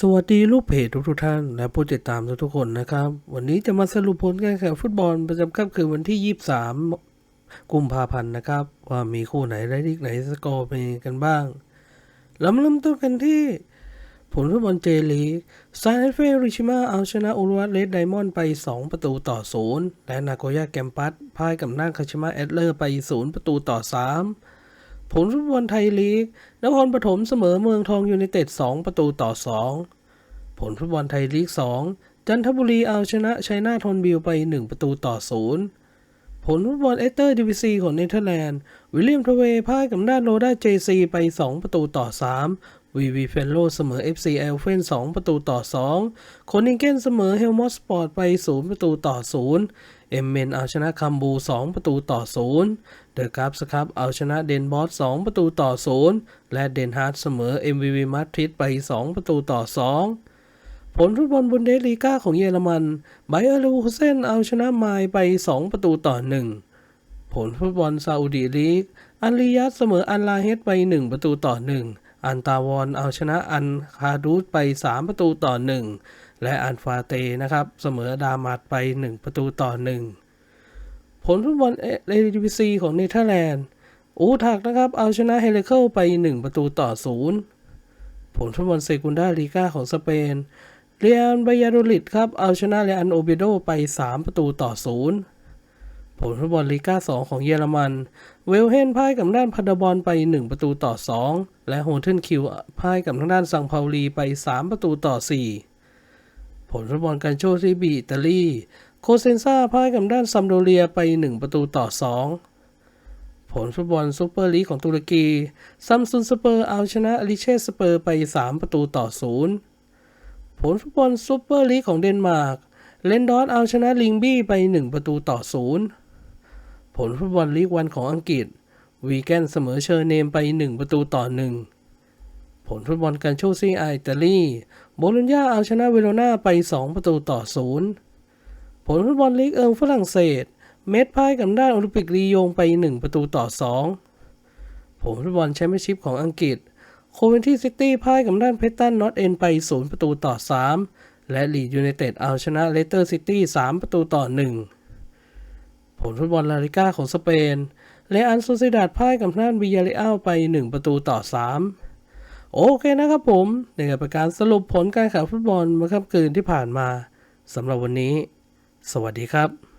สวัสดีลูกเพจทุกๆท่าน และผู้ติดตามทุกๆคนนะครับ วันนี้จะมาสรุปผลการแข่งฟุตบอลประจำค่ำคืนวันที่ 23 กุมภาพันธ์นะครับ ว่ามีคู่ไหนและลีกไหนสกอร์เป็นกันบ้างเรามาเริ่มต้นกันที่ ผลฟุตบอลเจลีกซานเฟริชิมาเอาชนะอุรุวัตเลดไดมอนด์ไป 2 ประตูต่อ 0 และนาโกย่าแกมปัสพ่ายกับน่าคาชิมะแอดเลอร์ไป 0 ประตูต่อ 3 ผลฟุตบอลไทยลีกนครปฐมเสมอเมืองทองยูไนเต็ด 2 ประตูต่อ 2 ผลฟุตบอลไทยลีก 2 จันทบุรีเอาชนะชัยนาทนบิลไป 1 ประตูต่อ 0 ผลฟุตบอลเอสเตอร์ดิวิซีของเนเธอร์แลนด์ วิลเลียมทเวพ่ายกับด้านโรด้าเจซีไป 2 ประตูต่อ 3 วีวีเฟนโลเสมอ FC เอลเฟน2 ประตูต่อ 2 โคนิงเกนเสมอเฮลมอสปอร์ตไป 0 ประตูต่อ 0 เอ็มเมนเอาชนะคัมบู 2 ประตูต่อ 0 เดอะกัฟสครับเอาชนะเดนบอส 2 ประตูต่อ 0 และเดนฮาร์ดเสมอ MVV มาดริดไป 2 ประตูต่อ 2ผลฟุตบอลบุนเดสลีกาของเยอรมันไบเออร์ลูเซนเอาชนะไมล์ไป 2 ประตูต่อ 1 ผลฟุตบอลซาอุดีลีกอันลียัตเสมออันลาเฮดไป 1 ประตูต่อ 1 อันตาวอนเอาชนะอันคาดูสไป 3 ประตูต่อ 1 และอันฟาเตนะครับเสมอดามาดไป 1 ประตูต่อ 1 ผลฟุตบอลเอดิวิซีของเนเธอร์แลนด์อูทักนะครับเอาชนะเฮเลเคิลไป 1 ประตูต่อ 0 ผลฟุตบอลเซกุนดาลีกาของสเปนเรียนบายาโดลิดครับเอาชนะเรอันโอเบโดไป 3 ประตูต่อ 0 ผลฟุตบอลลีกา2ของเยอรมัน เวลเฮนพ่ายกับด้านพัดบอลไป 1 ประตูต่อ 2 และโฮเทนคิวพ่ายกับทางด้านซังเปาลีไป 3 ประตูต่อ 4 ผลฟุตบอลกันโชซีบีอิตาลี โคเซนซาพ่ายกับด้านซัมโดเรียไป 1 ประตูต่อ 2 ผลฟุตบอลซูเปอร์ลีกของตุรกีซัมซุนสเปอร์เอาชนะลิเช่สเปอร์ไป 3 ประตูต่อ 0 ผลฟุตบอลซูเปอร์ลีกของเดนมาร์กเลนดอนเอาชนะลิงบี้ไป 1 ประตูต่อ 0 ผลฟุตบอลลีกวันของอังกฤษ วีแกนเสมอเชอร์เนมไป 1 ประตูต่อ 1 ผลฟุตบอลกันโชซีอาอิตาลี โบโลญญาเอาชนะเวโรนาไป 2 ประตูต่อ 0 ผลฟุตบอลลีกเอิงฝรั่งเศส เมดพ่ายกับด้านโอลิมปิกลียงไป 1 ประตูต่อ 2 ผลฟุตบอลแชมเปี้ยนชิพของอังกฤษ โคเวนที่ซิตี้พ่ายกับด้านเพชรตันนอตเอ็นไป 0 ประตูต่อ 3 และลีดยูไนเต็ดเอาชนะเลสเตอร์ซิตี้ 3 ประตูต่อ 1 ผลฟุตบอลลาลิก้าของสเปนเลอันโซซิดาดพ่ายกับน่านวิยาเรอัลไป 1 ประตูต่อ 3 โอเคนะครับผมนี่ก็เป็นการสรุปผลการแข่งฟุตบอลเมื่อค่ำคืนที่ผ่านมาสำหรับวันนี้ สวัสดีครับ